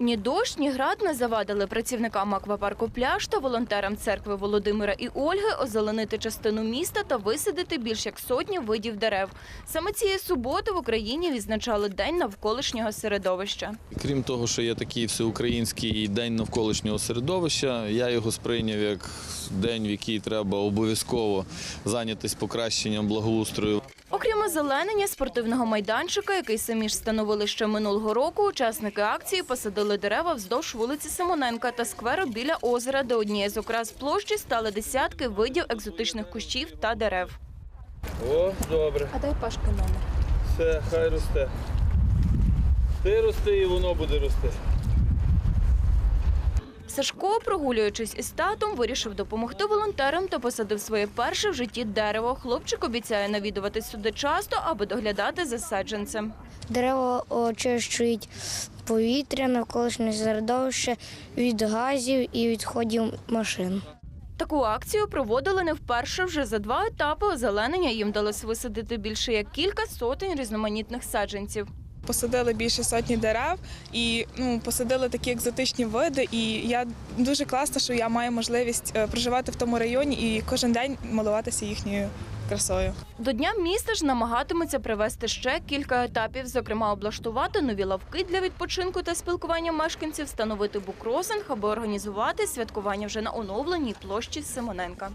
Ні дощ, ні град не завадили працівникам аквапарку пляж та волонтерам церкви Володимира і Ольги озеленити частину міста та висадити більш як сотні видів дерев. Саме цієї суботи в Україні відзначали День навколишнього середовища. Крім того, що є такий всеукраїнський день навколишнього середовища, я його сприйняв як день, в який треба обов'язково зайнятися покращенням благоустрою. Озеленення спортивного майданчика, який самі ж встановили ще минулого року, учасники акції посадили дерева вздовж вулиці Симоненка та скверу біля озера, де однією з окрас площі стали десятки видів екзотичних кущів та дерев. О, добре, А дай пашки номер. все, хай росте. Ти рости і воно буде рости. Сашко, прогулюючись із татом, вирішив допомогти волонтерам та посадив своє перше в житті дерево. Хлопчик обіцяє навідуватись сюди часто, аби доглядати за саджанцем. Дерева очищують повітря, навколишнє середовище від газів і відходів машин. Таку акцію проводили не вперше. Вже за два етапи озеленення їм вдалося висадити більше як кілька сотень різноманітних саджанців. Посадили більше сотні дерев і ну, посадили такі екзотичні види. І я дуже класно, що я маю можливість е, проживати в тому районі і кожен день милуватися їхньою красою. До дня міста ж намагатиметься привести ще кілька етапів, зокрема облаштувати нові лавки для відпочинку та спілкування мешканців, встановити букросинг або організувати святкування вже на оновленій площі Симоненка.